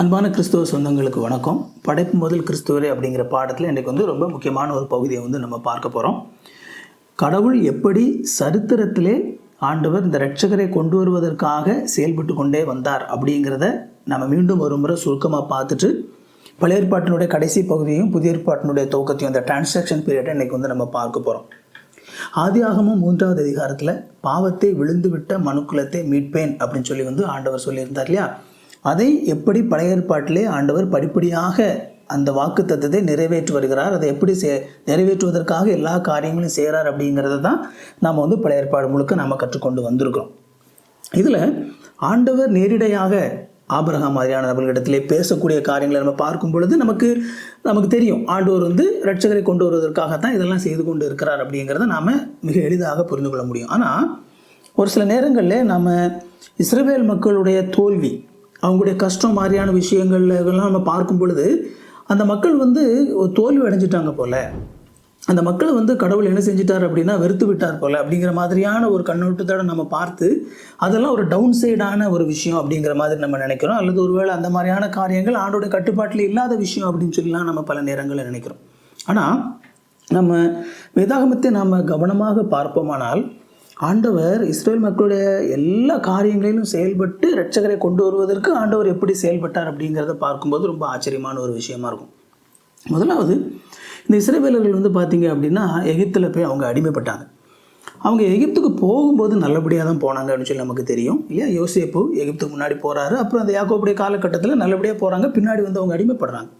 அன்பான கிறிஸ்துவ சொந்தங்களுக்கு வணக்கம். படைப்பு முதல் கிறிஸ்துவரே அப்படிங்கிற பாடத்தில் இன்றைக்கு வந்து ரொம்ப முக்கியமான ஒரு பகுதியை வந்து நம்ம பார்க்க போகிறோம் கடவுள் எப்படி சரித்திரத்திலே ஆண்டவர் இந்த ரட்சகரை கொண்டு வருவதற்காக செயல்பட்டு கொண்டே வந்தார் அப்படிங்கிறத நம்ம மீண்டும் ஒரு முறை சுருக்கமாக பார்த்துட்டு பழைய ஏற்பாட்டினுடைய கடைசி பகுதியையும் புதிய ஏற்பாட்டினுடைய துவக்கத்தையும் அந்த டிரான்சாக்ஷன் பீரியடை இன்றைக்கி வந்து நம்ம பார்க்க போகிறோம் ஆதியாகமும் மூன்றாவது அதிகாரத்தில் பாவத்தை விழுந்துவிட்ட மனுக்குலத்தை மீட்பேன் அப்படின்னு சொல்லி வந்து ஆண்டவர் சொல்லியிருந்தார் இல்லையா? அதை எப்படி பழைய ஏற்பாட்டிலே ஆண்டவர் படிப்படியாக அந்த வாக்கு தத்துவத்தை நிறைவேற்றி வருகிறார் அதை எப்படி செ நிறைவேற்றுவதற்காக எல்லா காரியங்களையும் செய்கிறார் அப்படிங்கிறத தான் நாம் வந்து பழைய ஏற்பாடு முழுக்க நாம் கற்றுக்கொண்டு வந்திருக்கிறோம். இதில் ஆண்டவர் நேரிடையாக ஆபிரகாம் மாதிரியான நபர்களிடத்திலே பேசக்கூடிய காரியங்களை நம்ம பார்க்கும் பொழுது நமக்கு நமக்கு தெரியும். ஆண்டவர் வந்து ரட்சகரை கொண்டு வருவதற்காகத்தான் இதெல்லாம் செய்து கொண்டு இருக்கிறார் அப்படிங்கிறத நாம் மிக எளிதாக புரிந்து கொள்ள முடியும். ஆனால் ஒரு சில நேரங்களில் நம்ம இஸ்ரேல் மக்களுடைய தோல்வி அவங்களுடைய கஷ்டம் மாதிரியான விஷயங்கள்ல இதெல்லாம் நம்ம பார்க்கும் பொழுது அந்த மக்கள் வந்து தோல்வி அடைஞ்சிட்டாங்க போல. அந்த மக்களை வந்து கடவுள் என்ன செஞ்சிட்டார் அப்படின்னா வெறுத்து விட்டார் போல. அப்படிங்கிற மாதிரியான ஒரு கண்ணோட்டத்தோட நம்ம பார்த்து அதெல்லாம் ஒரு டவுன் சைடான ஒரு விஷயம் அப்படிங்கிற மாதிரி நம்ம நினைக்கிறோம். அல்லது ஒருவேளை அந்த மாதிரியான காரியங்கள் ஆண்டோட கட்டுப்பாட்டில் இல்லாத விஷயம் அப்படின்னு சொல்லலாம் நம்ம பல நேரங்களில் நினைக்கிறோம். ஆனால் நம்ம வேதாகமத்தை நாம் கவனமாக பார்ப்போமானால் ஆண்டவர் இஸ்ரேல் மக்களுடைய எல்லா காரியங்களிலும் செயல்பட்டு ரட்சகரை கொண்டு வருவதற்கு ஆண்டவர் எப்படி செயல்பட்டார் அப்படிங்கிறத பார்க்கும்போது ரொம்ப ஆச்சரியமான ஒரு விஷயமா இருக்கும். முதலாவது இந்த இஸ்ரேவேலர்கள் வந்து பார்த்தீங்க அப்படின்னா எகிப்தில் போய் அவங்க அடிமைப்பட்டாங்க. அவங்க எகிப்துக்கு போகும்போது நல்லபடியாக தான் போனாங்க அப்படின்னு சொல்லி நமக்கு தெரியும். இல்லையா? யோசேப்பு எகிப்துக்கு முன்னாடி போகிறாரு அப்புறம் அந்த யாக்கோப்புடைய காலகட்டத்தில் நல்லபடியாக போகிறாங்க பின்னாடி வந்து அவங்க அடிமைப்படுறாங்க.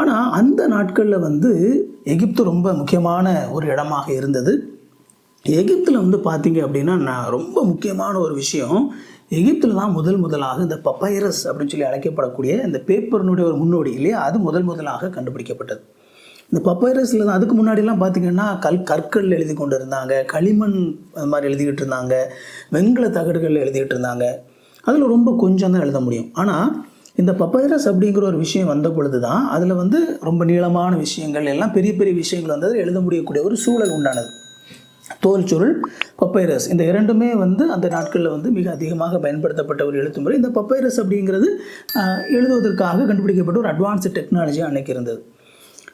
ஆனால் அந்த நாட்களில் வந்து எகிப்து ரொம்ப முக்கியமான ஒரு இடமாக இருந்தது. எகிப்தில் வந்து பார்த்தீங்க அப்படின்னா நான் ரொம்ப முக்கியமான ஒரு விஷயம் எகிப்தில் தான் முதல் முதலாக இந்த பப்பைரஸ் அப்படின்னு சொல்லி அழைக்கப்படக்கூடிய இந்த பேப்பர்னுடைய ஒரு முன்னோடி இல்லையா? அது முதல் முதலாக கண்டுபிடிக்கப்பட்டது. இந்த பப்பைரஸில் தான் அதுக்கு முன்னாடிலாம் பார்த்தீங்கன்னா கல் கற்கள் எழுதி கொண்டு இருந்தாங்க களிமண் அது மாதிரி எழுதிக்கிட்டு இருந்தாங்க வெண்கல தகடுகள் எழுதிக்கிட்டு இருந்தாங்க. அதில் ரொம்ப கொஞ்சம் தான் எழுத முடியும். ஆனால் இந்த பப்பைரஸ் அப்படிங்கிற ஒரு விஷயம் வந்த பொழுது தான் அதில் வந்து ரொம்ப நீளமான விஷயங்கள் எல்லாம் பெரிய பெரிய விஷயங்கள் வந்தது எழுத முடியக்கூடிய ஒரு சூழல் உண்டானது. தோல் சுருள் பப்பைரஸ் இந்த இரண்டுமே வந்து அந்த நாட்களில் வந்து மிக அதிகமாக பயன்படுத்தப்பட்ட ஒரு எழுத்து முறை இந்த பப்பைரஸ் அப்படிங்கிறது எழுதுவதற்காக கண்டுபிடிக்கப்பட்ட ஒரு அட்வான்ஸ்டு டெக்னாலஜி அன்னைக்கு இருந்தது.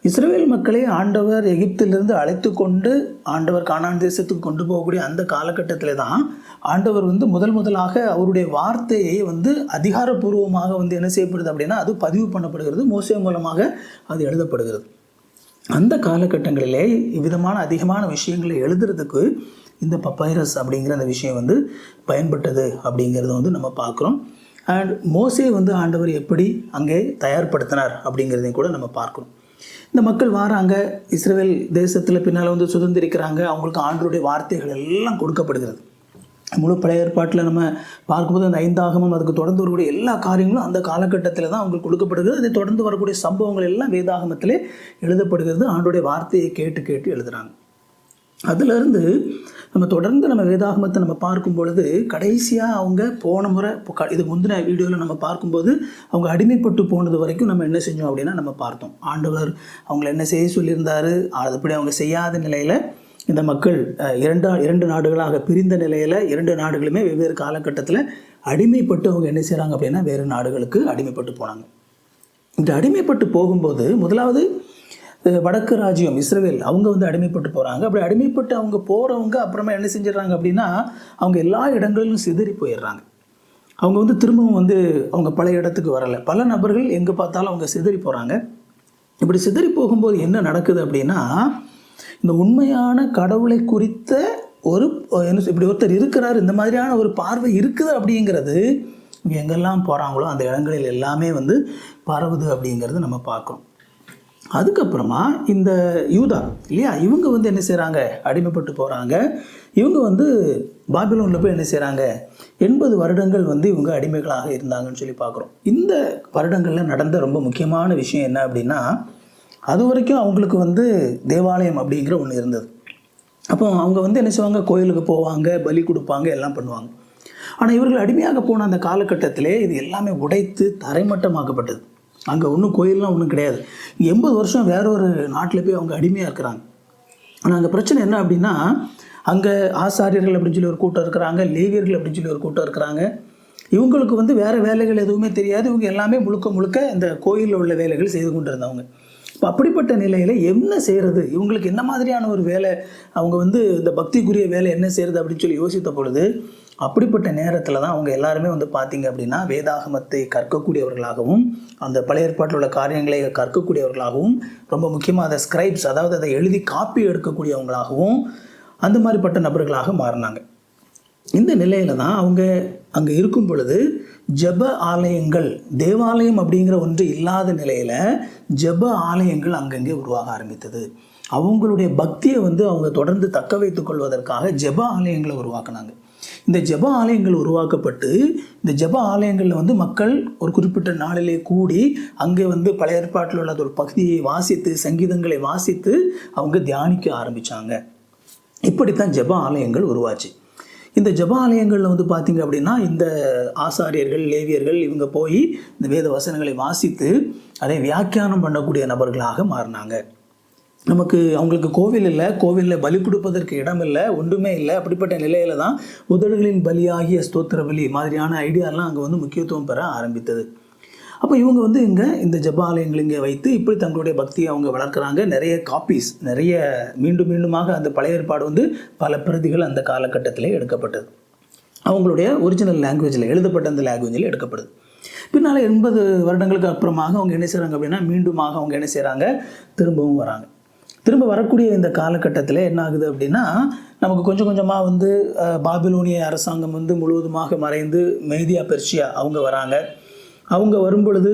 இஸ்ரேல் மக்களை ஆண்டவர் எகிப்திலிருந்து அழைத்து கொண்டு ஆண்டவர் காணான் தேசத்துக்கு கொண்டு போகக்கூடிய அந்த காலகட்டத்தில் தான் ஆண்டவர் வந்து முதல் முதலாக அவருடைய வார்த்தையை வந்து அதிகாரப்பூர்வமாக வந்து என்ன செய்யப்படுது அப்படின்னா அது பதிவு பண்ணப்படுகிறது. மோசே மூலமாக அது எழுதப்படுகிறது. அந்த காலகட்டங்களிலே இவ்விதமான அதிகமான விஷயங்களை எழுதுறதுக்கு இந்த பப்பைரஸ் அப்படிங்கிற அந்த விஷயம் வந்து பயன்பட்டது அப்படிங்கிறத வந்து நம்ம பார்க்குறோம். அண்ட் மோசே வந்து ஆண்டவர் எப்படி அங்கே தயார்படுத்தினார் அப்படிங்கிறதையும் கூட நம்ம பார்க்குறோம். இந்த மக்கள் வாராங்க இஸ்ரேல் தேசத்தில் பின்னால் வந்து சுதந்திரிக்கிறாங்க அவங்களுக்கு ஆண்டருடைய வார்த்தைகள் எல்லாம் கொடுக்கப்படுகிறது. முழு பழைய ஏற்பாட்டில் நம்ம பார்க்கும்போது அந்த ஐந்தாகமும் அதுக்கு தொடர்ந்து வரக்கூடிய எல்லா காரியங்களும் அந்த காலகட்டத்தில் தான் அவங்களுக்கு கொடுக்கப்படுகிறது. அதை தொடர்ந்து வரக்கூடிய சம்பவங்கள் எல்லாம் வேதாகமத்திலே எழுதப்படுகிறது. ஆண்டுடைய வார்த்தையை கேட்டு கேட்டு எழுதுகிறாங்க அதிலிருந்து நம்ம தொடர்ந்து நம்ம வேதாகமத்தை நம்ம பார்க்கும் பொழுது கடைசியாக அவங்க போன முறை இப்போ க- இது முந்தின வீடியோவில் நம்ம பார்க்கும்போது அவங்க அடிமைப்பட்டு போனது வரைக்கும் நம்ம என்ன செஞ்சோம் அப்படின்னா நம்ம பார்த்தோம். ஆண்டவர் அவங்கள என்ன செய்ய சொல்லியிருந்தாரு அதுபடி அவங்க செய்யாத நிலையில் இந்த மக்கள் இரண்டா இரண்டு நாடுகளாக பிரிந்த நிலையில் இரண்டு நாடுகளுமே வெவ்வேறு காலகட்டத்தில் அடிமைப்பட்டு அவங்க என்ன செய்கிறாங்க அப்படின்னா வேறு நாடுகளுக்கு அடிமைப்பட்டு போனாங்க. இந்த அடிமைப்பட்டு போகும்போது முதலாவது வடக்கு ராஜ்யம் இஸ்ரேல் அவங்க வந்து அடிமைப்பட்டு போகிறாங்க அப்படி அடிமைப்பட்டு அவங்க போகிறவங்க அப்புறமா என்ன செஞ்சிடறாங்க அப்படின்னா அவங்க எல்லா இடங்களிலும் சிதறி போயிடுறாங்க. அவங்க வந்து திரும்பவும் வந்து அவங்க பழைய இடத்துக்கு வரலை. பல நபர்கள் எங்கே பார்த்தாலும் அவங்க சிதறி போகிறாங்க இப்படி சிதறி போகும்போது என்ன நடக்குது அப்படின்னா இந்த உண்மையான கடவுளை குறித்த ஒரு என்ன இப்படி ஒருத்தர் இருக்கிறார் இந்த மாதிரியான ஒரு பார்வை இருக்குது அப்படிங்கிறது எங்கெல்லாம் போகிறாங்களோ அந்த இடங்களில் எல்லாமே வந்து பரவுது அப்படிங்கிறது நம்ம பார்க்குறோம் அதுக்கப்புறமா இந்த யூதா இல்லையா? இவங்க வந்து என்ன செய்கிறாங்க அடிமைப்பட்டு போகிறாங்க இவங்க வந்து பாபிலோனில் போய் என்ன செய்கிறாங்க எண்பது வருடங்கள் வந்து இவங்க அடிமைகளாக இருந்தாங்கன்னு சொல்லி பார்க்குறோம். இந்த வருடங்களில் நடந்த ரொம்ப முக்கியமான விஷயம் என்ன அப்படின்னா அது வரைக்கும் அவங்களுக்கு வந்து தேவாலயம் அப்படிங்கிற ஒன்று இருந்தது. அப்போ அவங்க வந்து என்ன செய்வாங்க? கோயிலுக்கு போவாங்க பலி கொடுப்பாங்க எல்லாம் பண்ணுவாங்க. ஆனால் இவர்கள் அடிமையாக போன அந்த காலகட்டத்திலே இது எல்லாமே உடைத்து தரைமட்டமாக்கப்பட்டது. அங்கே ஒன்றும் கோயிலெலாம் ஒன்றும் கிடையாது. எண்பது வருஷம் வேற ஒரு நாட்டில் போய் அவங்க அடிமையாக இருக்கிறாங்க. ஆனால் அங்கே பிரச்சனை என்ன அப்படின்னா அங்கே ஆசாரியர்கள் அப்படின்னு சொல்லி ஒரு கூட்டம் இருக்கிறாங்க லேவியர்கள் அப்படின்னு சொல்லி ஒரு கூட்டம் இருக்கிறாங்க. இவங்களுக்கு வந்து வேறு வேலைகள் எதுவுமே தெரியாது. இவங்க எல்லாமே முழுக்க முழுக்க இந்த கோயிலில் உள்ள வேலைகள் செய்து கொண்டு இருந்தவங்க இப்போ அப்படிப்பட்ட நிலையில் என்ன செய்கிறது இவங்களுக்கு என்ன மாதிரியான ஒரு வேலை? அவங்க வந்து இந்த பக்திக்குரிய வேலை என்ன செய்கிறது அப்படின்னு சொல்லி யோசித்த பொழுது அப்படிப்பட்ட நேரத்தில் தான் அவங்க எல்லாருமே வந்து பார்த்தீங்க அப்படின்னா வேதாகமத்தை கற்கக்கூடியவர்களாகவும் அந்த பழைய ஏற்பாட்டில் உள்ள காரியங்களை கற்கக்கூடியவர்களாகவும் ரொம்ப முக்கியமாக அதை ஸ்கிரைப்ஸ் அதாவது அதை எழுதி காப்பி எடுக்கக்கூடியவங்களாகவும் அந்த மாதிரிப்பட்ட நபர்களாக மாறினாங்க. இந்த நிலையில தான் அவங்க அங்கே இருக்கும் பொழுது ஜெப ஆலயங்கள் தேவாலயம் அப்படிங்கிற ஒன்று இல்லாத நிலையில் ஜெப ஆலயங்கள் அங்கங்கே உருவாக ஆரம்பித்தது. அவங்களுடைய பக்தியை வந்து அவங்க தொடர்ந்து தக்க வைத்துக் கொள்வதற்காக ஜெப ஆலயங்களை உருவாக்குனாங்க. இந்த ஜெப ஆலயங்கள் உருவாக்கப்பட்டு இந்த ஜெப ஆலயங்களில் வந்து மக்கள் ஒரு குறிப்பிட்ட நாளிலே கூடி அங்கே வந்து பழைய ஏற்பாட்டில் உள்ள ஒரு பகுதியை வாசித்து சங்கீதங்களை வாசித்து அவங்க தியானிக்க ஆரம்பித்தாங்க இப்படித்தான் ஜெப ஆலயங்கள் உருவாச்சு. இந்த ஜெப ஆலயங்களில் வந்து பார்த்தீங்க அப்படின்னா இந்த ஆசாரியர்கள் லேவியர்கள் இவங்க போய் இந்த வேத வசனங்களை வாசித்து அதை வியாக்கியானம் பண்ணக்கூடிய நபர்களாக மாறினாங்க. நமக்கு அவங்களுக்கு கோவில் இல்லை கோவிலில் பலி கொடுப்பதற்கு இடம் இல்லை ஒன்றுமே இல்லை. அப்படிப்பட்ட நிலையில தான் உதடுகளின் பலியாகிய ஸ்தோத்திர பலி மாதிரியான ஐடியாலாம் அங்கே வந்து முக்கியத்துவம் பெற ஆரம்பித்தது. அப்போ இவங்க வந்து இங்கே இந்த ஜபாலயங்கள் இங்கே வைத்து இப்படி தங்களுடைய பக்தியை அவங்க வளர்க்குறாங்க. நிறைய காப்பீஸ் நிறைய மீண்டும் மீண்டுமாக அந்த பழைய ஏற்பாடு வந்து பல பிரதிகள் அந்த காலகட்டத்தில் எடுக்கப்பட்டது. அவங்களுடைய ஒரிஜினல் லாங்குவேஜில் எழுதப்பட்ட அந்த லாங்குவேஜில் எடுக்கப்படுது. பின்னால் எண்பது வருடங்களுக்கு அப்புறமாக அவங்க என்ன செய்கிறாங்க அப்படின்னா மீண்டுமாக அவங்க என்ன செய்கிறாங்க திரும்பவும் வராங்க. திரும்ப வரக்கூடிய இந்த காலகட்டத்தில் என்ன ஆகுது அப்படின்னா நமக்கு கொஞ்சம் கொஞ்சமாக வந்து பாபிலோனிய அரசாங்கம் வந்து முழுவதுமாக மறைந்து மெய்தியா பெர்ஷியா அவங்க வராங்க. அவங்க வரும்பொழுது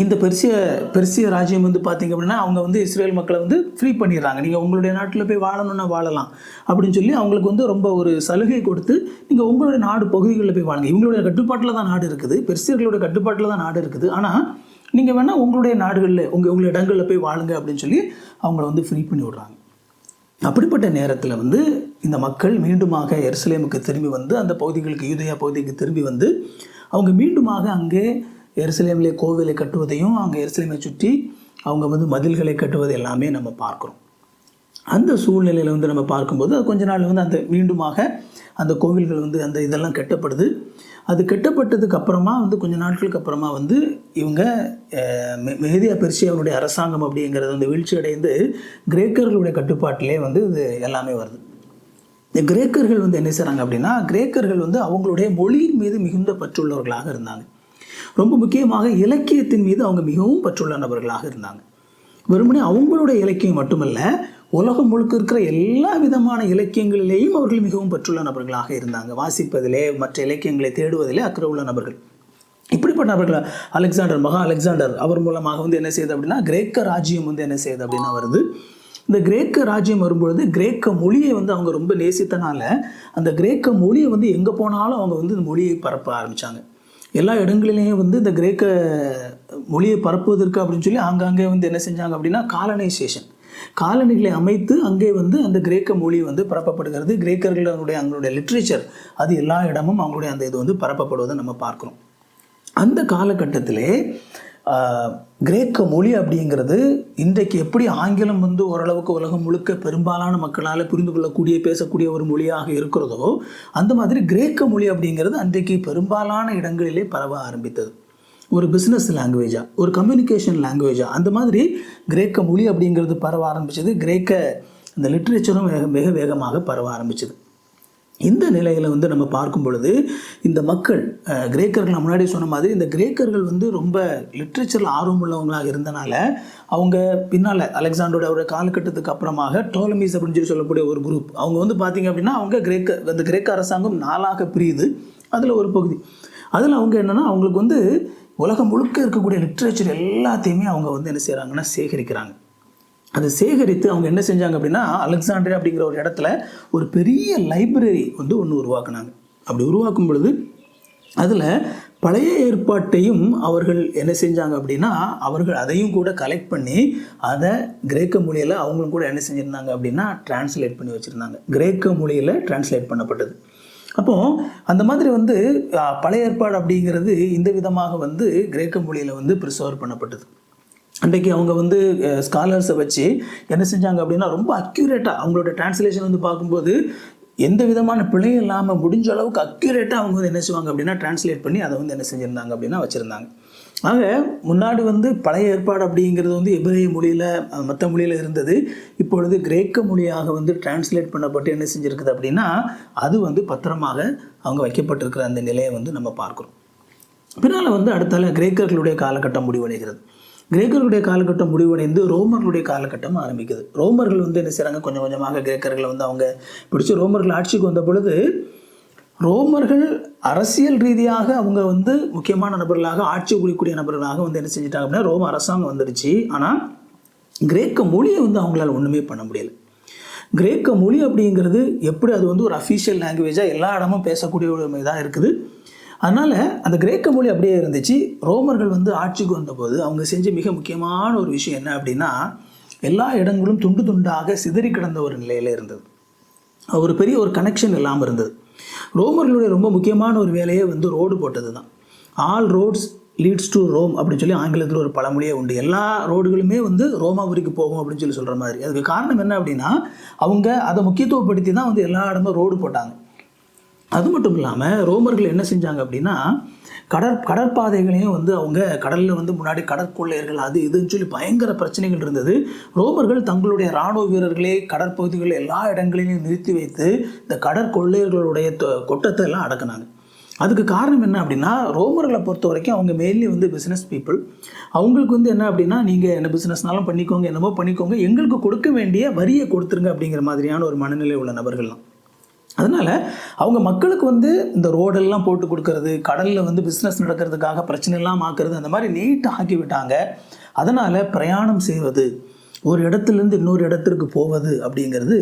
இந்த பெர்சிய பெர்சிய ராஜ்யம் வந்து பார்த்தீங்க அப்படின்னா அவங்க வந்து இஸ்ரேல் மக்களை வந்து ஃப்ரீ பண்ணிடுறாங்க. நீங்கள் உங்களுடைய நாட்டில் போய் வாழணும்னா வாழலாம் அப்படின்னு சொல்லி அவங்களுக்கு வந்து ரொம்ப ஒரு சலுகை கொடுத்து நீங்கள் உங்களுடைய நாடு பகுதிகளில் போய் வாழுங்க. இவங்களுடைய கட்டுப்பாட்டில் தான் நாடு இருக்குது. பெர்சியர்களுடைய கட்டுப்பாட்டில் தான் நாடு இருக்குது. ஆனால் நீங்கள் வேணால் உங்களுடைய நாடுகளில் உங்கள் உங்கள் இடங்களில் போய் வாழுங்க அப்படின்னு சொல்லி அவங்கள வந்து ஃப்ரீ பண்ணி விடுறாங்க. அப்படிப்பட்ட நேரத்தில் வந்து இந்த மக்கள் மீண்டுமாக எருசலேமுக்கு திரும்பி வந்து அந்த பகுதிகளுக்கு யூதயா பகுதிக்கு திரும்பி வந்து அவங்க மீண்டுமாக அங்கே எருசலேமிலே கோவிலை கட்டுவதையும் அங்கே எருசலேமை சுற்றி அவங்க வந்து மதில்களை கட்டுவது எல்லாமே நம்ம பார்க்குறோம். அந்த சூழ்நிலையில் வந்து நம்ம பார்க்கும்போது அது கொஞ்ச நாள் வந்து அந்த மீண்டுமாக அந்த கோவில்கள் வந்து அந்த இதெல்லாம் கட்டப்படுது. அது கட்டப்பட்டதுக்கு அப்புறமா வந்து கொஞ்ச நாட்களுக்கு அப்புறமா வந்து இவங்க மெ- மெஹதியா பெர்சியாவுடைய அரசாங்கம் அப்படிங்கிறது வந்து வீழ்ச்சி அடைந்து கிரேக்கர்களுடைய கட்டுப்பாட்டிலே வந்து இது எல்லாமே வருது. இந்த கிரேக்கர்கள் வந்து என்ன செய்கிறாங்க அப்படின்னா கிரேக்கர்கள் வந்து அவங்களுடைய மொழியின் மீது மிகுந்த பற்றுள்ளவர்களாக இருந்தாங்க. ரொம்ப முக்கியமாக இலக்கியத்தின் மீது அவங்க மிகவும் பற்றுள்ள நபர்களாக இருந்தாங்க. வெறுமனே அவங்களுடைய இலக்கியம் மட்டுமல்ல உலகம் முழுக்க இருக்கிற எல்லா விதமான இலக்கியங்களிலேயும் அவர்கள் மிகவும் பற்றுள்ள நபர்களாக இருந்தாங்க. வாசிப்பதிலே மற்ற இலக்கியங்களை தேடுவதிலே அக்கறை உள்ள நபர்கள். இப்படிப்பட்ட நபர்கள் அலெக்சாண்டர் மகா அலெக்சாண்டர் அவர் மூலமாக வந்து என்ன செய்யுது அப்படின்னா கிரேக்க ராஜ்யம் வந்து என்ன செய்யுது அப்படின்னா வருது இந்த கிரேக்க ராஜ்யம் வரும்பொழுது கிரேக்க மொழியை வந்து அவங்க ரொம்ப நேசித்தனால அந்த கிரேக்க மொழியை வந்து எங்கே போனாலும் அவங்க வந்து இந்த மொழியை பரப்ப ஆரம்பித்தாங்க எல்லா இடங்களிலேயும் வந்து இந்த கிரேக்க மொழியை பரப்புவதற்கு அப்படின்னு சொல்லி ஆங்காங்கே வந்து என்ன செஞ்சாங்க அப்படின்னா காலனைசேஷன் காலனிகளை அமைத்து அங்கே வந்து அந்த கிரேக்க மொழி வந்து பரப்பப்படுகிறது. கிரேக்கர்களுடைய அவங்களுடைய லிட்ரேச்சர் அது எல்லா இடமும் அவங்களுடைய அந்த இது வந்து பரப்பப்படுவதை நம்ம பார்க்குறோம். அந்த காலகட்டத்திலே கிரேக்க மொழி அப்படிங்கிறது இன்றைக்கு எப்படி ஆங்கிலம் வந்து ஓரளவுக்கு உலகம் முழுக்க பெரும்பாலான மக்களால் புரிந்து கொள்ளக்கூடிய பேசக்கூடிய ஒரு மொழியாக இருக்கிறதோ அந்த மாதிரி கிரேக்க மொழி அப்படிங்கிறது அன்றைக்கு பெரும்பாலான இடங்களிலே பரவ ஆரம்பித்தது. ஒரு பிஸ்னஸ் லாங்குவேஜாக ஒரு கம்யூனிகேஷன் லாங்குவேஜா அந்த மாதிரி கிரேக்க மொழி அப்படிங்கிறது பரவ ஆரம்பித்தது கிரேக்க அந்த லிட்ரேச்சரும் மிக மிக வேகமாக பரவ ஆரம்பிச்சது. இந்த நிலையில் வந்து நம்ம பார்க்கும் பொழுது இந்த மக்கள் கிரேக்கர்கள் நான் முன்னாடி சொன்ன மாதிரி இந்த கிரேக்கர்கள் வந்து ரொம்ப லிட்ரேச்சரில் ஆர்வம் உள்ளவங்களாக இருந்தனால அவங்க பின்னால் அலெக்சாண்டரோட அவருடைய காலகட்டத்துக்கு அப்புறமாக டோலமிஸ் அப்படின்னு சொல்லி சொல்லக்கூடிய ஒரு குரூப் அவங்க வந்து பார்த்தீங்க அப்படின்னா அவங்க கிரேக்க அந்த கிரேக்க அரசாங்கம் நாளாக பிரியுது. அதில் ஒரு பகுதி. அதில் அவங்க என்னென்னா அவங்களுக்கு வந்து உலகம் முழுக்க இருக்கக்கூடிய லிட்ரேச்சர் எல்லாத்தையுமே அவங்க வந்து என்ன செய்கிறாங்கன்னா சேகரிக்கிறாங்க. அதை சேகரித்து அவங்க என்ன செஞ்சாங்க அப்படின்னா அலெக்சாண்டர் அப்படிங்கிற ஒரு இடத்துல ஒரு பெரிய லைப்ரரி வந்து ஒன்று உருவாக்குனாங்க. அப்படி உருவாக்கும் பொழுது அதில் பழைய ஏற்பாட்டையும் அவர்கள் என்ன செஞ்சாங்க அப்படின்னா அவர்கள் அதையும் கூட கலெக்ட் பண்ணி அதை கிரேக்க மொழியில் அவங்களும் கூட என்ன செஞ்சுருந்தாங்க அப்படின்னா டிரான்ஸ்லேட் பண்ணி வச்சுருந்தாங்க. கிரேக்க மொழியில் டிரான்ஸ்லேட் பண்ணப்பட்டது. அப்போது அந்த மாதிரி வந்து பழைய ஏற்பாடு அப்படிங்கிறது இந்த விதமாக வந்து கிரேக்க மொழியில் வந்து ப்ரிசர்வ் பண்ணப்பட்டது. அன்றைக்கு அவங்க வந்து ஸ்காலர்ஸை வச்சு என்ன செஞ்சாங்க அப்படின்னா ரொம்ப அக்யூரேட்டாக அவங்களோட டிரான்ஸ்லேஷன் வந்து பார்க்கும்போது எந்த விதமான பிழையும் இல்லாமல் முடிஞ்ச அளவுக்கு அக்யூரேட்டாக அவங்க வந்து என்ன செய்வாங்க அப்படின்னா டிரான்ஸ்லேட் பண்ணி அதை வந்து என்ன செஞ்சுருந்தாங்க அப்படின்னா வச்சுருந்தாங்க. ஆக முன்னாடி வந்து பழைய ஏற்பாடு அப்படிங்கிறது வந்து எபிரேய மொழியில் மற்ற மொழியில் இருந்தது. இப்பொழுது கிரேக்க மொழியாக வந்து டிரான்ஸ்லேட் பண்ணப்பட்டு என்ன செஞ்சுருக்குது அப்படின்னா அது வந்து பத்திரமாக அவங்க வைக்கப்பட்டிருக்கிற அந்த நிலையை வந்து நம்ம பார்க்குறோம். பின்னால் வந்து அடுத்தால கிரேக்கர்களுடைய காலகட்டம் முடிவடைகிறது. கிரேக்கர்களுடைய காலகட்டம் முடிவடைந்து ரோமர்களுடைய காலகட்டம் ஆரம்பிக்குது. ரோமர்கள் வந்து என்ன செய்கிறாங்க கொஞ்சம் கொஞ்சமாக கிரேக்கர்களை வந்து அவங்க பிடிச்சி ரோமர்கள் ஆட்சிக்கு வந்த பொழுது ரோமர்கள் அரசியல் ரீதியாக அவங்க வந்து முக்கியமான நபர்களாக ஆட்சி புரியக்கூடிய நபர்களாக வந்து என்ன செஞ்சிட்டாங்க அப்படின்னா ரோம அரசாங்கம் வந்துடுச்சு ஆனால் கிரேக்க மொழியை வந்து அவங்களால ஒன்றுமே பண்ண முடியலை. கிரேக்க மொழி அப்படிங்கிறது எப்படி அது வந்து ஒரு அஃபீஷியல் லாங்குவேஜாக எல்லா இடமும் பேசக்கூடிய ஒரு இதாக இருக்குது. அதனால் அந்த கிரேக்க மொழி அப்படியே இருந்துச்சு. ரோமர்கள் வந்து ஆட்சிக்கு வந்தபோது அவங்க செஞ்ச மிக முக்கியமான ஒரு விஷயம் என்ன அப்படின்னா எல்லா இடங்களும் துண்டு துண்டாக சிதறி கிடந்த ஒரு நிலையில் இருந்தது. ஒரு பெரிய ஒரு கனெக்ஷன் இல்லாமல் இருந்தது. ரோமர்களுடைய ரொம்ப முக்கியமான ஒரு வேலையே வந்து ரோடு போட்டது தான் all roads leads to Rome அப்படின்னு சொல்லி ஆங்கிலத்தில் ஒரு பழமொழியே உண்டு. எல்லா ரோடுகளுமே வந்து ரோமாபுரிக்கு போகும் அப்படின்னு சொல்லி சொல்கிற மாதிரி. அதுக்கு காரணம் என்ன அப்படின்னா அவங்க அதை முக்கியத்துவப்படுத்தி தான் வந்து எல்லா இடமும் ரோடு போட்டாங்க. அது மட்டும் இல்லாமல் ரோமர்கள் என்ன செஞ்சாங்க அப்படின்னா கடற் கடற்பாதைகளையும் வந்து அவங்க கடலில் வந்து முன்னாடி கடற்கொள்ளையர்கள் அது இதுன்னு சொல்லி பயங்கர பிரச்சனைகள் இருந்தது. ரோமர்கள் தங்களுடைய இராணுவ வீரர்களே கடற்பகுதிகளில் எல்லா இடங்களிலும் நிறுத்தி வைத்து இந்த கடற்கொள்ளையர்களுடைய தொ- கொட்டத்தை எல்லாம் அடக்குனாங்க. அதுக்கு காரணம் என்ன அப்படின்னா ரோமர்களை பொறுத்த வரைக்கும் அவங்க மெயின்லி வந்து பிஸ்னஸ் பீப்புள் அவங்களுக்கு வந்து என்ன அப்படின்னா நீங்கள் என்ன பிஸ்னஸ்னாலும் பண்ணிக்கோங்க என்னமோ பண்ணிக்கோங்க எங்களுக்கு கொடுக்க வேண்டிய வரியை கொடுத்துருங்க அப்படிங்கிற மாதிரியான ஒரு மனநிலை உள்ள நபர்கள்லாம். அதனால் அவங்க மக்களுக்கு வந்து இந்த ரோடெல்லாம் போட்டு கொடுக்கறது கடலில் வந்து பிஸ்னஸ் நடக்கிறதுக்காக பிரச்சனைலாம் ஆக்குறது அந்த மாதிரி நீட்டாக ஆக்கி விட்டாங்க அதனால் பிரயாணம் செய்வது ஒரு இடத்துலேருந்து இன்னொரு இடத்திற்கு போவது அப்படிங்கிறது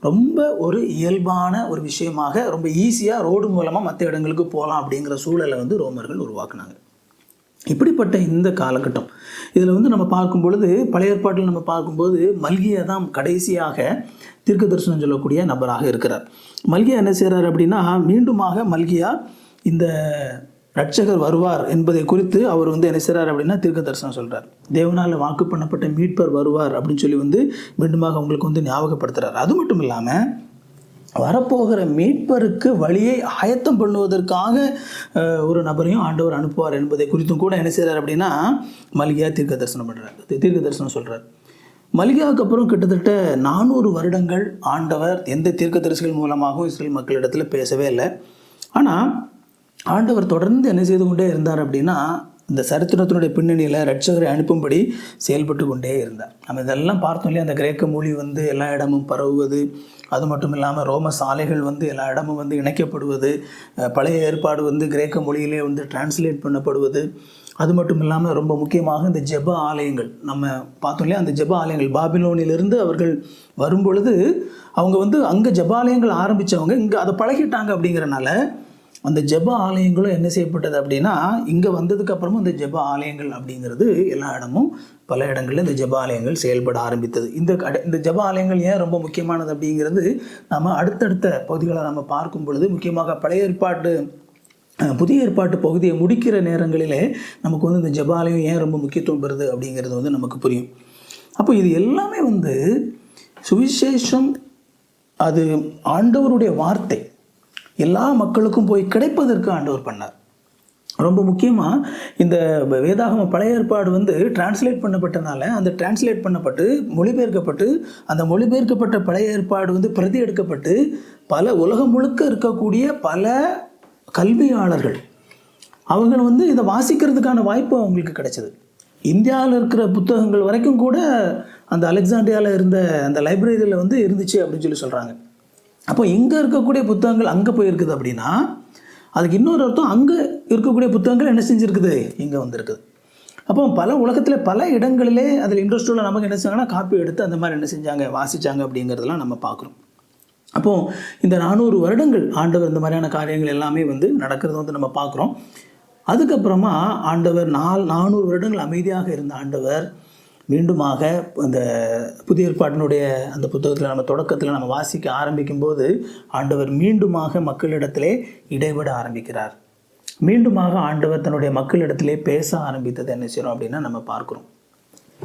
ரொம்ப ஒரு இயல்பான ஒரு விஷயமாக ரொம்ப ஈஸியாக ரோடு மூலமாக மற்ற இடங்களுக்கு போகலாம் அப்படிங்கிற சூழலை வந்து ரோமர்கள் உருவாக்குனாங்க. இப்படிப்பட்ட இந்த காலகட்டம் இதில் வந்து நம்ம பார்க்கும் பொழுது பழைய ஏற்பாட்டில் நம்ம பார்க்கும்போது மல்கியை தான் கடைசியாக தீர்க்க தரிசனம் சொல்லக்கூடிய நபராக இருக்கிறார். மல்கியா என்ன செய்கிறார் அப்படின்னா மீண்டுமாக மல்கியா இந்த ரட்சகர் வருவார் என்பதை குறித்து அவர் வந்து என்ன செய்கிறார் அப்படின்னா தீர்க்க தரிசனம் சொல்கிறார் தேவனால் வாக்கு பண்ணப்பட்ட மீட்பர் வருவார் அப்படின்னு சொல்லி வந்து மீண்டுமாக அவங்களுக்கு வந்து ஞாபகப்படுத்துகிறார் அது மட்டும் இல்லாமல் வரப்போகிற மீட்பருக்கு வழியை ஆயத்தம் பண்ணுவதற்காக ஒரு நபரையும் ஆண்டவர் அனுப்புவார் என்பதை குறித்தும் கூட என்ன செய்கிறார் அப்படின்னா மல்கியா தீர்க்க தரிசனம் பண்ணுறார் தீர்க்க தரிசனம் சொல்கிறார் மல்கியாவுக்கு அப்புறம் கிட்டத்தட்ட நானூறு வருடங்கள் ஆண்டவர் எந்த தீர்க்க தரிசிகள் மூலமாகவும் இஸ்ரேல் மக்களிடத்தில் பேசவே இல்லை. ஆனால் ஆண்டவர் தொடர்ந்து என்ன செய்து கொண்டே இருந்தார் அப்படின்னா இந்த சரித்திரத்தினுடைய பின்னணியில் ரட்சகரை அனுப்பும்படி செயல்பட்டு கொண்டே இருந்தார். நம்ம இதெல்லாம் பார்த்தோம் இல்லையா? அந்த கிரேக்க மொழி வந்து எல்லா இடமும் பரவுவது அது மட்டும் இல்லாமல் ரோம சாலைகள் வந்து எல்லா இடமும் வந்து இணைக்கப்படுவது பழைய ஏற்பாடு வந்து கிரேக்க மொழியிலே வந்து டிரான்ஸ்லேட் பண்ணப்படுவது அது மட்டும் இல்லாமல் ரொம்ப முக்கியமாக இந்த ஜெப ஆலயங்கள். நம்ம பார்த்தோம் இல்லையா? அந்த ஜெப ஆலயங்கள். பாபிலோனிலிருந்து அவர்கள் வரும்பொழுது அவங்க வந்து அங்கே ஜெபாலயங்கள் ஆரம்பித்தவங்க இங்கே அதை பழகிட்டாங்க அப்படிங்கிறனால அந்த ஜெப ஆலயங்களும் என்ன செய்யப்பட்டது அப்படின்னா இங்கே வந்ததுக்கு அப்புறமும் இந்த ஜெப ஆலயங்கள் அப்படிங்கிறது எல்லா இடமும் பல இடங்களில் இந்த ஜெப ஆலயங்கள் செயல்பட ஆரம்பித்தது. இந்த கடை இந்த ஜெப ஆலயங்கள் ஏன் ரொம்ப முக்கியமானது அப்படிங்கிறது நம்ம அடுத்தடுத்த பகுதிகளை நம்ம பார்க்கும் பொழுது முக்கியமாக பழைய ஏற்பாட்டு புதிய ஏற்பாட்டு பகுதியை முடிக்கிற நேரங்களிலே நமக்கு வந்து இந்த ஜெபாலயம் ஏன் ரொம்ப முக்கியத்துவம் பெறுது அப்படிங்கிறது வந்து நமக்கு புரியும். அப்போ இது எல்லாமே வந்து சுவிசேஷம் அது ஆண்டவருடைய வார்த்தை எல்லா மக்களுக்கும் போய் கிடைப்பதற்கு ஆண்டவர் பண்ணார். ரொம்ப முக்கியமாக இந்த வேதாகம பழைய ஏற்பாடு வந்து டிரான்ஸ்லேட் பண்ணப்பட்டனால அந்த டிரான்ஸ்லேட் பண்ணப்பட்டு மொழிபெயர்க்கப்பட்டு அந்த மொழிபெயர்க்கப்பட்ட பழைய ஏற்பாடு வந்து பிரதி எடுக்கப்பட்டு பல உலகம் முழுக்க இருக்கக்கூடிய பல கல்வியாளர்கள் அவங்க வந்து இதை வாசிக்கிறதுக்கான வாய்ப்பு அவங்களுக்கு கிடைச்சது. இந்தியாவில் இருக்கிற புத்தகங்கள் வரைக்கும் கூட அந்த அலெக்சாண்டியாவில் இருந்த அந்த லைப்ரரியில் வந்து இருந்துச்சு அப்படின்னு சொல்லி சொல்கிறாங்க அப்போ இங்கே இருக்கக்கூடிய புத்தகங்கள் அங்கே போயிருக்குது அப்படின்னா அதுக்கு இன்னொரு அர்த்தம் அங்கே இருக்கக்கூடிய புத்தகங்கள் என்ன செஞ்சுருக்குது? இங்கே வந்திருக்குது. அப்போ பல உலகத்தில் பல இடங்களிலே அதில் இன்ட்ரெஸ்ட் நமக்கு என்ன செஞ்சாங்கன்னா காப்பி எடுத்து அந்த மாதிரி என்ன செஞ்சாங்க வாசிச்சாங்க அப்படிங்கிறதெல்லாம் நம்ம பார்க்குறோம். அப்போது இந்த நானூறு வருடங்கள் ஆண்டவர் இந்த மாதிரியான காரியங்கள் எல்லாமே வந்து நடக்கிறது வந்து நம்ம பார்க்குறோம். அதுக்கப்புறமா ஆண்டவர் நால் நானூறு வருடங்கள் அமைதியாக இருந்த ஆண்டவர் மீண்டுமாக அந்த புதிய ஏற்பாட்டினுடைய அந்த புத்தகத்தில் நம்ம தொடக்கத்தில் நம்ம வாசிக்க ஆரம்பிக்கும் போது ஆண்டவர் மீண்டுமாக மக்களிடத்திலே இடைவிட ஆரம்பிக்கிறார். மீண்டுமாக ஆண்டவர் தன்னுடைய மக்களிடத்திலே பேச ஆரம்பித்தது என்ன செய்யறோம் அப்படின்னா நம்ம பார்க்குறோம்.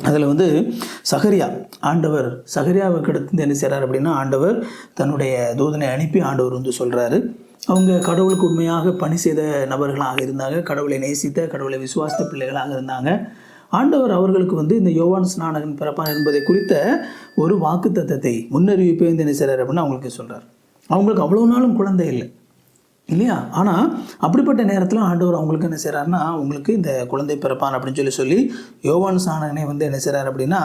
அதில் வந்து சகரியா ஆண்டவர் சகரியாவுக்கு எடுத்து என்ன செய்கிறார் அப்படின்னா ஆண்டவர் தன்னுடைய தூதனை அனுப்பி ஆண்டவர் வந்து சொல்கிறாரு அவங்க கடவுளுக்கு உண்மையாக பணி செய்த நபர்களாக இருந்தாங்க கடவுளை நேசித்த கடவுளை விசுவாசித்த பிள்ளைகளாக இருந்தாங்க. ஆண்டவர் அவர்களுக்கு வந்து இந்த யோவான் ஸ்நானகன் பிறப்பான் என்பதை குறித்த ஒரு வாக்கு தத்தத்தை முன்னறிவிப்பே வந்து என்ன செய்கிறார் அப்படின்னு அவங்களுக்கு சொல்கிறார் அவங்களுக்கு அவ்வளோ நாளும் குழந்தை இல்லை. இல்லையா? ஆனால் அப்படிப்பட்ட நேரத்தில் ஆண்டவர் அவங்களுக்கு என்ன செய்கிறாருன்னா உங்களுக்கு இந்த குழந்தை பிறப்பான் அப்படின்னு சொல்லி சொல்லி யோவான் சாணகனை வந்து என்ன செய்கிறார் அப்படின்னா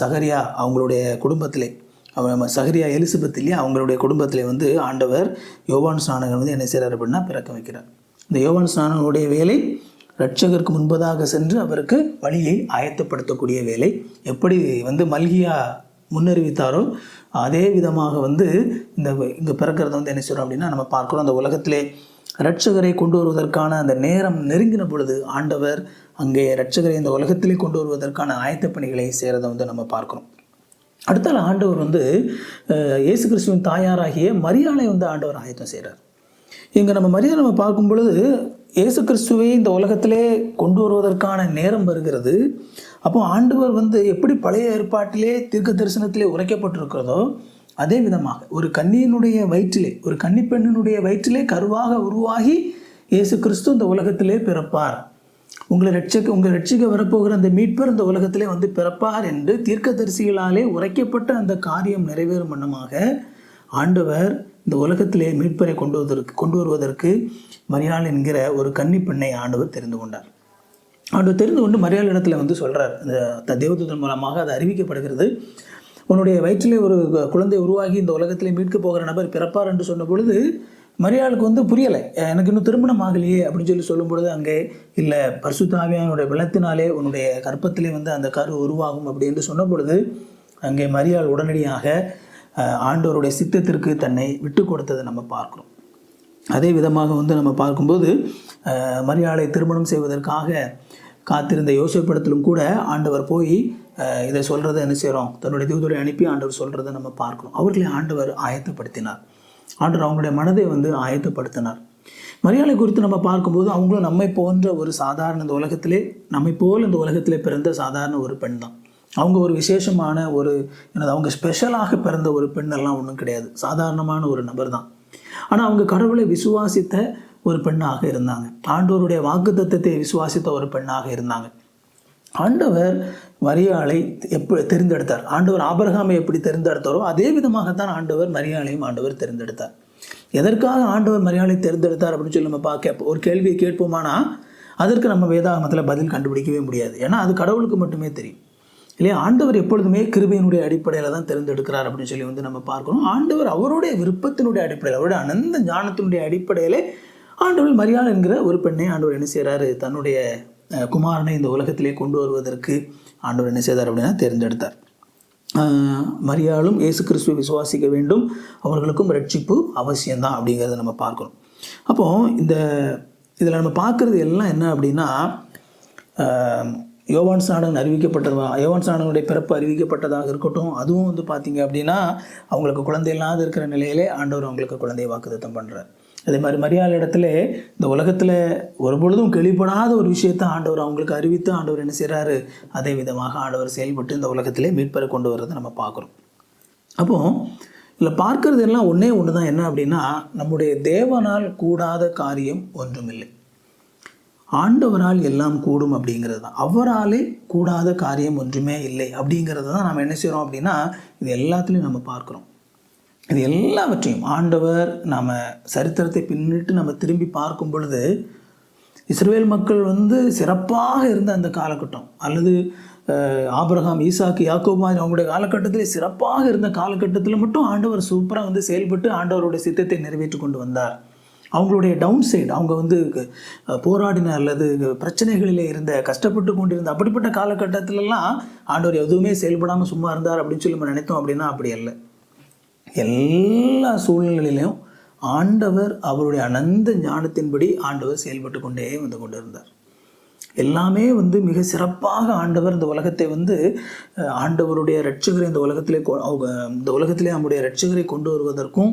சகரியா அவங்களுடைய குடும்பத்திலே அவங்க சகரியா எலிசபெத் இல்லையா? அவங்களுடைய குடும்பத்திலே வந்து ஆண்டவர் யோவான் ஸ்நானகன் வந்து என்ன செய்கிறார் அப்படின்னா பிறக்க வைக்கிறார். இந்த யோவான் ஸ்நானகனுடைய வேலை ரட்சகருக்கு முன்பதாக சென்று அவருக்கு வழியை ஆயத்தப்படுத்தக்கூடிய வேலை. எப்படி வந்து மல்கியா முன்னறிவித்தாரோ அதே விதமாக வந்து இந்த இங்கே பிறக்கிறத வந்து என்ன செய்கிறோம் அப்படின்னா நம்ம பார்க்குறோம் அந்த உலகத்திலே ரட்சகரை கொண்டு வருவதற்கான அந்த நேரம் நெருங்கின பொழுது ஆண்டவர் அங்கே ரட்சகரை இந்த உலகத்திலே கொண்டு வருவதற்கான ஆயத்த பணிகளை செய்கிறத வந்து நம்ம பார்க்குறோம். அடுத்தால ஆண்டவர் வந்து இயேசு கிறிஸ்துவின் தாயாராகிய மரியாளை வந்து ஆண்டவர் ஆயத்தம் செய்கிறார் இங்கே நம்ம மரியாதை நம்ம பார்க்கும் பொழுது இயேசு கிறிஸ்துவை இந்த உலகத்திலே கொண்டு வருவதற்கான நேரம் வருகிறது. அப்போ ஆண்டவர் வந்து எப்படி பழைய ஏற்பாட்டிலே தீர்க்க தரிசனத்திலே உரைக்கப்பட்டிருக்கிறதோ அதே விதமாக ஒரு கன்னியினுடைய வயிற்றிலே ஒரு கன்னிப்பெண்ணினுடைய வயிற்றிலே கருவாக உருவாகி இயேசு கிறிஸ்து இந்த உலகத்திலே பிறப்பார். உங்களை ரட்சிக்க உங்கள் ரட்சிக்க வரப்போகிற அந்த மீட்பர் இந்த உலகத்திலே வந்து பிறப்பார் என்று தீர்க்கதரிசிகளாலே உரைக்கப்பட்ட அந்த காரியம் நிறைவேறும் வண்ணமாக ஆண்டவர் இந்த உலகத்திலே மீட்பரை கொண்டு வருவதற்கு கொண்டு வருவதற்கு மரியாள் என்கிற ஒரு கன்னி பெண்ணை ஆண்டவர் தெரிந்து கொண்டார். ஆண்டவர் தெரிந்து கொண்டு மரியாள் இடத்துல வந்து சொல்கிறார் இந்த தேவதூதன் மூலமாக அது அறிவிக்கப்படுகிறது. உன்னுடைய வயிற்றிலே ஒரு குழந்தை உருவாகி இந்த உலகத்திலே மீட்க போகிற நபர் பிறப்பார் என்று சொன்ன பொழுது மரியாளுக்கு வந்து புரியலை. எனக்கு இன்னும் திருமணம் ஆகலையே அப்படின்னு சொல்லி சொல்லும் பொழுது அங்கே இல்லை பரிசுத்தாவியானுடைய விளத்தினாலே உன்னுடைய கற்பத்திலே வந்து அந்த கரு உருவாகும் அப்படி என்று சொன்ன பொழுது அங்கே மரியாள் உடனடியாக ஆண்டோருடைய ஆண்டவருடைய சித்தத்திற்கு தன்னை விட்டு கொடுத்ததை நம்ம பார்க்குறோம். அதே விதமாக வந்து நம்ம பார்க்கும்போது அஹ், மரியாளை திருமணம் செய்வதற்காக காத்திருந்த யோசிப்படத்திலும் கூட ஆண்டவர் போய் இதை சொல்கிறத என்ன செய்கிறோம் தன்னுடைய தூதரை அனுப்பி ஆண்டவர் சொல்கிறத நம்ம பார்க்குறோம். அவர்களை ஆண்டவர் ஆயத்தப்படுத்தினார். ஆண்டவர் அவங்களுடைய மனதை வந்து ஆயத்தப்படுத்தினார். மரியாதை குறித்து நம்ம பார்க்கும்போது அவங்களும் நம்மை போன்ற ஒரு சாதாரண இந்த உலகத்திலே நம்மை போல் இந்த உலகத்திலே பிறந்த சாதாரண ஒரு பெண் தான் அவங்க ஒரு விசேஷமான ஒரு எனது அவங்க ஸ்பெஷலாக பிறந்த ஒரு பெண்ணெல்லாம் ஒன்றும் கிடையாது. சாதாரணமான ஒரு நபர் தான். ஆனால் அவங்க கடவுளை விசுவாசித்த ஒரு பெண்ணாக இருந்தாங்க. ஆண்டவருடைய தத்துவத்தை விசுவாசித்த ஒரு பெண்ணாக இருந்தாங்க. ஆண்டவர் மரியாளை எப்படி தெரிந்தெடுத்தார். ஆண்டவர் ஆபரகாமை எப்படி தெரிந்தெடுத்தாரோ அதே விதமாகத்தான் ஆண்டவர் மரியாளையும் ஆண்டவர் தெரிந்தெடுத்தார். எதற்காக ஆண்டவர் மரியாதை தேர்ந்தெடுத்தார் அப்படின்னு சொல்லி நம்ம பார்க்க ஒரு கேள்வியை கேட்போமானா அதற்கு நம்ம வேதாகமத்தில் பதில் கண்டுபிடிக்கவே முடியாது. ஏன்னா அது கடவுளுக்கு மட்டுமே தெரியும். இல்லையா? ஆண்டவர் எப்பொழுதுமே கிருபையினுடைய அடிப்படையில் தான் தேர்ந்தெடுக்கிறார் அப்படின்னு சொல்லி வந்து நம்ம பார்க்கணும். ஆண்டவர் அவருடைய விருப்பத்தினுடைய அடிப்படையில் அவருடைய அனந்த ஞானத்தினுடைய அடிப்படையிலே ஆண்டவர் மரியாள் என்கிற ஒரு பெண்ணை ஆண்டவர் என்ன செய்கிறாரு தன்னுடைய குமாரனை இந்த உலகத்திலே கொண்டு வருவதற்கு ஆண்டவர் என்ன செய்தார் அப்படின்னா தேர்ந்தெடுத்தார். மரியாளும் இயேசு கிறிஸ்துவை விசுவாசிக்க வேண்டும். அவர்களுக்கும் ரட்சிப்பு அவசியம்தான் அப்படிங்கிறத நம்ம பார்க்குறோம் அப்போது இந்த இதில் நம்ம பார்க்குறது எல்லாம் என்ன அப்படின்னா யோவான் ஸ்நானகன் அறிவிக்கப்பட்டதா யோவான் ஸ்நானகனுடைய பிறப்பு அறிவிக்கப்பட்டதாக இருக்கட்டும். அதுவும் வந்து பார்த்தீங்க அப்படின்னா அவங்களுக்கு குழந்தை இல்லாத இருக்கிற நிலையிலே ஆண்டவர் அவங்களுக்கு குழந்தையை வாக்குத்தத்தம் பண்ணுறார் அதே மாதிரி மரியாதை இடத்துல இந்த உலகத்தில் ஒரு பொழுதும் கேள்விப்படாத ஒரு விஷயத்தை ஆண்டவர் அவங்களுக்கு அறிவித்து ஆண்டவர் என்ன செய்கிறாரு அதே விதமாக ஆண்டவர் செயல்பட்டு இந்த உலகத்திலே மீட்பரை கொண்டு வர்றதை நம்ம பார்க்குறோம். அப்போது இதில் பார்க்கறது எல்லாம் ஒன்றே ஒன்று தான் என்ன அப்படின்னா நம்முடைய தேவனால் கூடாத காரியம் ஒன்றுமில்லை. ஆண்டவரால் எல்லாம் கூடும் அப்படிங்கிறது தான். அவராலே கூடாத காரியம் ஒன்றுமே இல்லை அப்படிங்கிறத தான் நம்ம என்ன செய்கிறோம் அப்படின்னா இது எல்லாத்துலேயும் நம்ம பார்க்குறோம். இது எல்லாவற்றையும் ஆண்டவர் நாம் சரித்திரத்தை பின்னிட்டு நம்ம திரும்பி பார்க்கும் பொழுது இஸ்ரேல் மக்கள் வந்து சிறப்பாக இருந்த அந்த காலகட்டம். அல்லது ஆபிரகாம் ஈசாக்கு யாக்கோபா அவங்களுடைய காலகட்டத்தில் சிறப்பாக இருந்த காலகட்டத்தில் மட்டும் ஆண்டவர் சூப்பராக வந்து செயல்பட்டு ஆண்டவருடைய சித்தத்தை நிறைவேற்றி கொண்டு வந்தார். அவங்களுடைய டவுன் சைடு அவங்க வந்து போராடின அல்லது பிரச்சனைகளில் இருந்த கஷ்டப்பட்டு கொண்டிருந்த அப்படிப்பட்ட காலகட்டத்திலலாம் ஆண்டவர் எதுவுமே செயல்படாமல் சும்மா இருந்தார் அப்படின்னு சொல்லி நம்ம நினைத்தோம் அப்படின்னா அப்படி அல்ல. எல்லா சூழ்நிலையிலையும் ஆண்டவர் அவருடைய அனந்த ஞானத்தின்படி ஆண்டவர் செயல்பட்டு கொண்டே வந்து கொண்டு இருந்தார் எல்லாமே வந்து மிக சிறப்பாக ஆண்டவர் இந்த உலகத்தை வந்து ஆண்டவருடைய ரட்சகரை இந்த உலகத்திலே கொ- அவங்க இந்த உலகத்திலே நம்முடைய ரட்சகரை கொண்டு வருவதற்கும்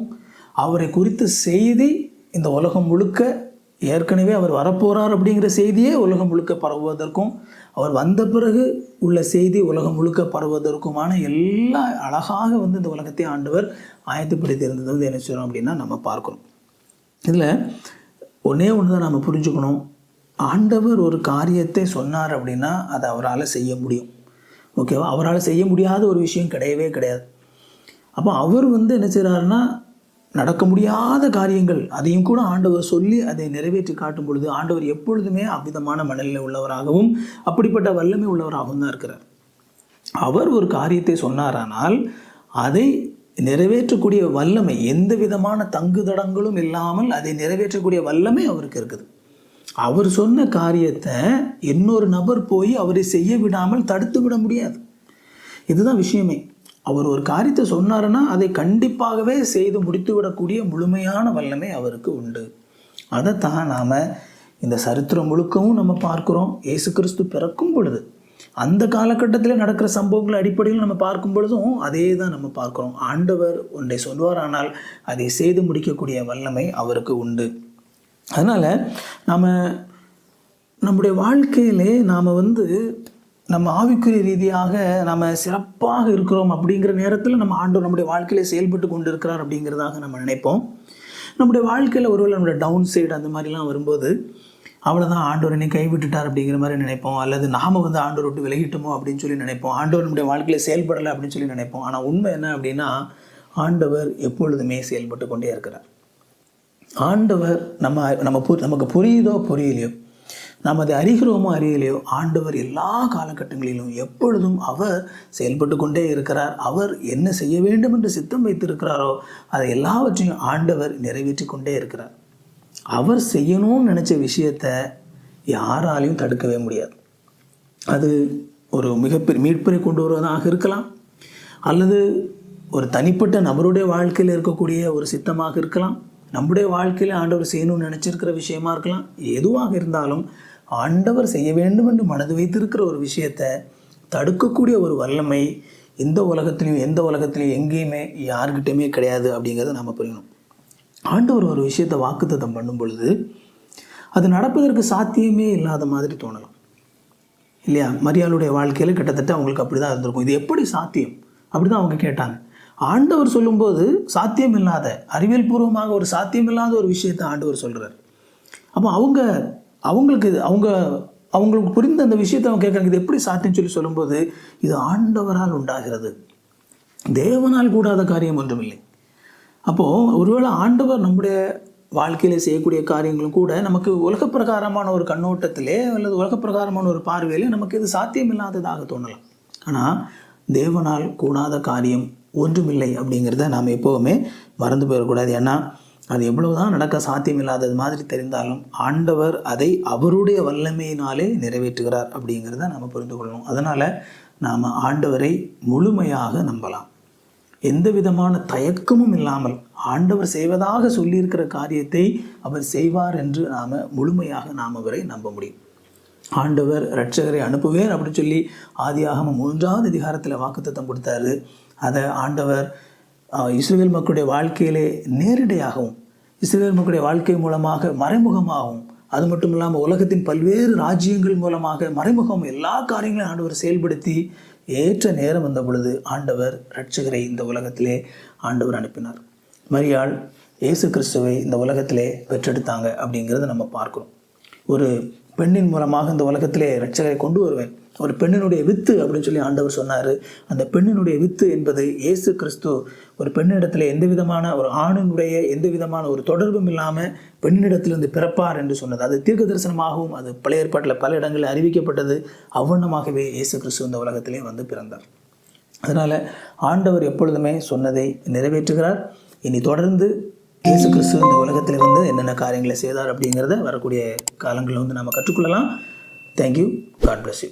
அவரை குறித்த செய்தி இந்த உலகம் முழுக்க ஏற்கனவே அவர் வரப்போகிறார் அப்படிங்கிற செய்தியே உலகம் முழுக்க பரவுவதற்கும் அவர் வந்த பிறகு உள்ள செய்தி உலகம் முழுக்க பரவுவதற்குமான எல்லா அழகாக வந்து இந்த உலகத்தை ஆண்டவர் ஆயத்தப்படுத்தி இருந்தது வந்து என்ன செய்கிறோம் அப்படின்னா நம்ம பார்க்குறோம். இதில் ஒன்றே ஒன்று தான் நம்ம புரிஞ்சுக்கணும். ஆண்டவர் ஒரு காரியத்தை சொன்னார் அப்படின்னா அதை அவரால் செய்ய முடியும். ஓகேவா? அவரால் செய்ய முடியாத ஒரு விஷயம் கிடையவே கிடையாது. அப்போ அவர் வந்து என்ன செய்கிறாருன்னா நடக்க முடியாத காரியங்கள் அதையும் கூட ஆண்டவர் சொல்லி அதை நிறைவேற்றி காட்டும் பொழுது ஆண்டவர் எப்பொழுதுமே அவ்விதமான மனநிலை உள்ளவராகவும் அப்படிப்பட்ட வல்லமை உள்ளவராகவும் தான் இருக்கிறார். அவர் ஒரு காரியத்தை சொன்னாரானால் அதை நிறைவேற்றக்கூடிய வல்லமை எந்த விதமான தங்கு தடங்களும் இல்லாமல் அதை நிறைவேற்றக்கூடிய வல்லமை அவருக்கு இருக்குது. அவர் சொன்ன காரியத்தை இன்னொரு நபர் போய் அவரை செய்ய விடாமல் தடுத்து விட முடியாது. இதுதான் விஷயமே. அவர் ஒரு காரியத்தை சொன்னாருன்னா அதை கண்டிப்பாகவே செய்து முடித்து விடக்கூடிய முழுமையான வல்லமை அவருக்கு உண்டு. அதைத்தான் நாம் இந்த சரித்திரம் முழுக்கவும் நம்ம பார்க்குறோம். ஏசு கிறிஸ்து பிறக்கும் பொழுது அந்த காலகட்டத்தில் நடக்கிற சம்பவங்கள் அடிப்படையில் நம்ம பார்க்கும் பொழுதும் அதே தான் நம்ம பார்க்குறோம். ஆண்டவர் ஒன்றை சொல்வார் ஆனால் அதை செய்து முடிக்கக்கூடிய வல்லமை அவருக்கு உண்டு. அதனால் நாம் நம்முடைய வாழ்க்கையிலே நாம் வந்து நம்ம ஆவிக்குரிய ரீதியாக நம்ம சிறப்பாக இருக்கிறோம் அப்படிங்கிற நேரத்தில் நம்ம ஆண்டவர் நம்முடைய வாழ்க்கையில் செயல்பட்டு கொண்டு இருக்கிறார் அப்படிங்கிறதாக நம்ம நினைப்போம். நம்முடைய வாழ்க்கையில் ஒருவேளை நம்முடைய டவுன் சைடு அந்த மாதிரிலாம் வரும்போது அவ்வளோதான் ஆண்டவர் என்னை கைவிட்டுட்டார் அப்படிங்கிற மாதிரி நினைப்போம். அல்லது நாம் வந்து ஆண்டவர் விட்டு விலகிட்டோமோ அப்படின்னு சொல்லி நினைப்போம். ஆண்டவர் நம்முடைய வாழ்க்கையில் செயல்படலை அப்படின்னு சொல்லி நினைப்போம். ஆனால் உண்மை என்ன அப்படின்னா ஆண்டவர் எப்பொழுதுமே செயல்பட்டு கொண்டே இருக்கிறார். ஆண்டவர் நம்ம நம்ம பு நமக்கு புரியுதோ புரியலையோ நாம் அதை அறிகிறோமோ அறியலையோ ஆண்டவர் எல்லா காலகட்டங்களிலும் எப்பொழுதும் அவர் செயல்பட்டு கொண்டே இருக்கிறார். அவர் என்ன செய்ய வேண்டும் என்று சித்தம் வைத்திருக்கிறாரோ அதை எல்லாவற்றையும் ஆண்டவர் நிறைவேற்றி கொண்டே இருக்கிறார். அவர் செய்யணும்னு நினச்ச விஷயத்தை யாராலையும் தடுக்கவே முடியாது. அது ஒரு மிகப்பெரிய மீட்பரை கொண்டு வருவதாக இருக்கலாம். அல்லது ஒரு தனிப்பட்ட நபருடைய வாழ்க்கையில் இருக்கக்கூடிய ஒரு சித்தமாக இருக்கலாம். நம்முடைய வாழ்க்கையில் ஆண்டவர் செய்யணும்னு நினச்சிருக்கிற விஷயமா இருக்கலாம். எதுவாக இருந்தாலும் ஆண்டவர் செய்ய வேண்டும் என்று மனது வைத்திருக்கிற ஒரு விஷயத்தை தடுக்கக்கூடிய ஒரு வல்லமை இந்த உலகத்துலேயும் எந்த உலகத்துலேயும் எங்கேயுமே யாருக்கிட்டையுமே கிடையாது அப்படிங்கிறத நம்ம புரியணும். ஆண்டவர் ஒரு விஷயத்தை வாக்குத்தத்தம் பண்ணும் பொழுது அது நடப்பதற்கு சாத்தியமே இல்லாத மாதிரி தோணலாம். இல்லையா? மரியாளுடைய வாழ்க்கையில் கிட்டத்தட்ட அவங்களுக்கு அப்படி தான் இருந்திருக்கும். இது எப்படி சாத்தியம்? அப்படி தான் அவங்க கேட்டாங்க. ஆண்டவர் சொல்லும்போது சாத்தியம் இல்லாத அறிவியல் பூர்வமாக ஒரு சாத்தியம் இல்லாத ஒரு விஷயத்தை ஆண்டவர் சொல்கிறார் அப்போ அவங்க அவங்களுக்கு இது அவங்க அவங்களுக்கு புரிந்த அந்த விஷயத்தை அவங்க கேட்குறாங்க. இது எப்படி சாத்தியம் சொல்லி சொல்லும்போது இது ஆண்டவரால் உண்டாகிறது. தேவனால் கூடாத காரியம் ஒன்றுமில்லை. அப்போது ஒருவேளை ஆண்டவர் நம்முடைய வாழ்க்கையில் செய்யக்கூடிய காரியங்களும் கூட நமக்கு உலக பிரகாரமான ஒரு கண்ணோட்டத்திலே அல்லது உலக பிரகாரமான ஒரு பார்வையிலே நமக்கு இது சாத்தியமில்லாததாக தோணலாம். ஆனால் தேவனால் கூடாத காரியம் ஒன்றுமில்லை அப்படிங்கிறத நாம் எப்போவுமே மறந்து போயிடக்கூடாது. ஏன்னா அது எவ்வளவுதான் நடக்க சாத்தியமில்லாதது மாதிரி தெரிந்தாலும் ஆண்டவர் அதை அவருடைய வல்லமையினாலே நிறைவேற்றுகிறார் அப்படிங்கிறத நாம் புரிந்து கொள்ளணும். அதனால் நாம் ஆண்டவரை முழுமையாக நம்பலாம். எந்த விதமான தயக்கமும் இல்லாமல் ஆண்டவர் செய்வதாக சொல்லியிருக்கிற காரியத்தை அவர் செய்வார் என்று நாம் முழுமையாக நாம் அவரை நம்ப முடியும். ஆண்டவர் ரட்சகரை அனுப்புவேன் அப்படின்னு சொல்லி ஆதியாகம மூன்றாவது அதிகாரத்தில் வாக்குத்தத்தம் கொடுத்தாரு. அதை ஆண்டவர் இஸ்ரேல் மக்களுடைய வாழ்க்கையிலே நேரடியாகவும் இஸ்ரேல் மக்களுடைய வாழ்க்கை மூலமாக மறைமுகமாகவும் அது மட்டும் இல்லாமல் உலகத்தின் பல்வேறு ராஜ்யங்கள் மூலமாக மறைமுகம் எல்லா காரியங்களையும் ஆண்டவர் செயல்படுத்தி ஏற்ற நேரம் வந்த பொழுது ஆண்டவர் ரட்சகரை இந்த உலகத்திலே ஆண்டவர் அனுப்பினார். மரியாள் இயேசு கிறிஸ்துவை இந்த உலகத்திலே பெற்றெடுத்தாங்க அப்படிங்கிறத நம்ம பார்க்கிறோம். ஒரு பெண்ணின் மூலமாக இந்த உலகத்திலே ரட்சகரை கொண்டு வருவேன். ஒரு பெண்ணினுடைய வித்து அப்படின்னு சொல்லி ஆண்டவர் சொன்னார். அந்த பெண்ணினுடைய வித்து என்பது இயேசு கிறிஸ்து ஒரு பெண்ணிடத்தில் எந்த விதமான ஒரு ஆணினுடைய எந்த விதமான ஒரு தொடர்பும் இல்லாமல் பெண்ணிடத்திலிருந்து பிறப்பார் என்று சொன்னது. அது தீர்க்க தரிசனமாகவும் அது பழைய ஏற்பாட்டில் பல இடங்களில் அறிவிக்கப்பட்டது. அவ்வண்ணமாகவே இயேசு கிறிஸ்து இந்த உலகத்திலே வந்து பிறந்தார். அதனால் ஆண்டவர் எப்பொழுதுமே சொன்னதை நிறைவேற்றுகிறார். இனி தொடர்ந்து இயேசு கிறிஸ்து இந்த உலகத்தில் வந்து என்னென்ன காரியங்களை செய்தார் அப்படிங்கிறத வரக்கூடிய காலங்களில் வந்து நாம் கற்றுக்கொள்ளலாம். Thank you God bless you